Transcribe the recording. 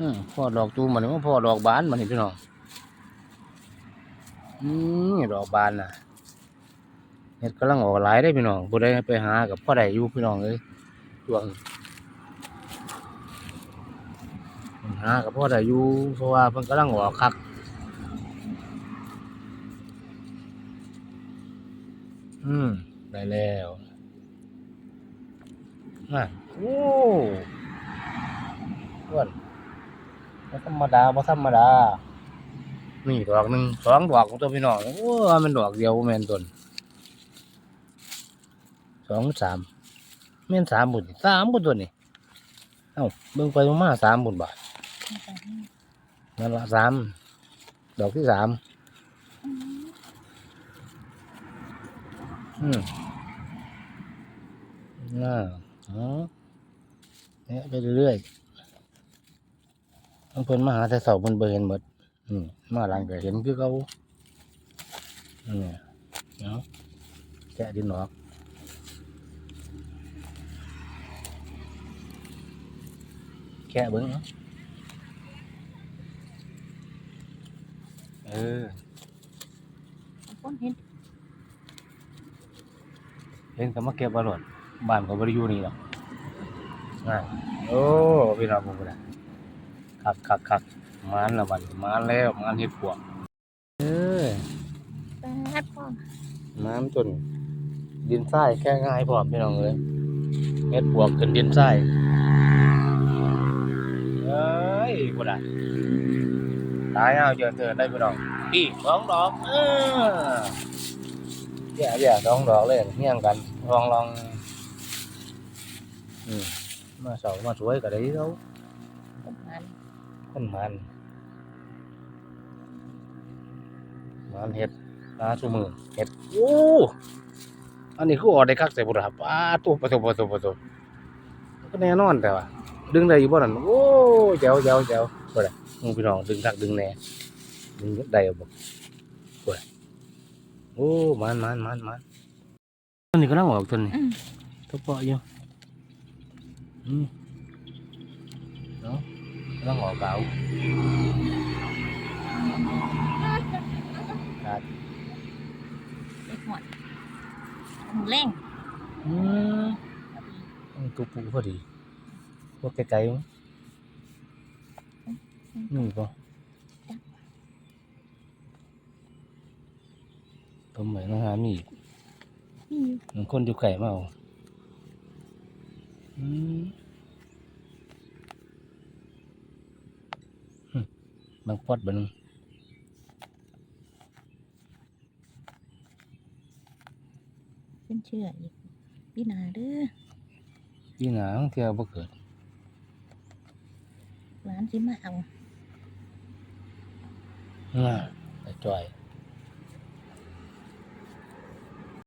อพ่อดอกตูมันว่าพ่อดอกบานมันนี่พี่น้องอืมนี่ดอกบานน่ะเห็ดกำลังออกหลายได้พี่น้องบ่ได้ไปหากับพ่อใดอยู่พี่น้องเอ้ยช่วงหากับพ่อใดอยู่เพราะว่าเพิ่นกำลังออกคักอืมได้แล้วน่ะโอ้อ้วน บ่ธรรมดาบ่ธรรมดา นี่ดอกหนึ่งสองดอกของตัวพี่น้องโอ้ามันดอกเดียวแม่นต้นสองสามแม่นสามบุญสามบุญตัวนี่เอ้าเบิ่งไปเบิ่งมาสามบุญบาทนั่นละสามดอกที่สามอืมน่าอ๋อเนี่ยไปเรื่อยๆ เพิ่นมาหาแต่เสาเพิ่นบ่เห็นหมดอืมมาหลังก็เห็นคือเขาอืมเนาะแกะดินออกแกะเบิ่งเนาะเออคนเห็นเห็นก็มาเก็บเอาโลดบ้านก็บ่ได้อยู่นี่หรอกง่ายโอ้พี่น้องผมบ่ได้ คักคักคักมานละบัดมานแล้วมานเฮ็ดปวกเออแปดพ่อน้ำจนดินทรายแค่ง่ายพร้อมพี่น้องเลยเม็ดบวกขึ้นดินทรายเอ้ยกูได้ตายเอาเจอเจอได้พี่น้องพี่สองดอกเออแย่แย่สองดอกเลยเฮี้ยงกันลองลองอืมมาสองมาสวยก็ได้เขาประมาณ คนมันมันเห็ดปลาชูมือเห็ดโอ้อันนี้คือออกได้คักใส่บุตรครับปลาตัวปะตัวปะตัวปะตัวก็แน่นอนแต่ว่า ดึงได้อยู่บ่นั่นโอ้เจ๋วเจ๋วเจ๋วบ่ได้มึงพี่น้องดึงคักดึงแน่ดึงได้บ่บ่ได้โอ้มันมันมันมันอันนี้ก็นั่งออกตัวนี้อืมทุกเปาะอยู่อืมเนาะ กำลังออกเก่าเล็กหมดหมูเล่งอืมตัวปูพอดีพวกไกลๆมั้งนี่ป่ะต้มเหมือนหามีอีกนี่มันคนอยู่ไก่มาเอาอืม บางปอดบัดนงเป็นเชื่ออีกพี่นาเด้อยี่หนาบางเที่ยวบ่เกิดร้านสิมาเอาน่าแต่จ่อย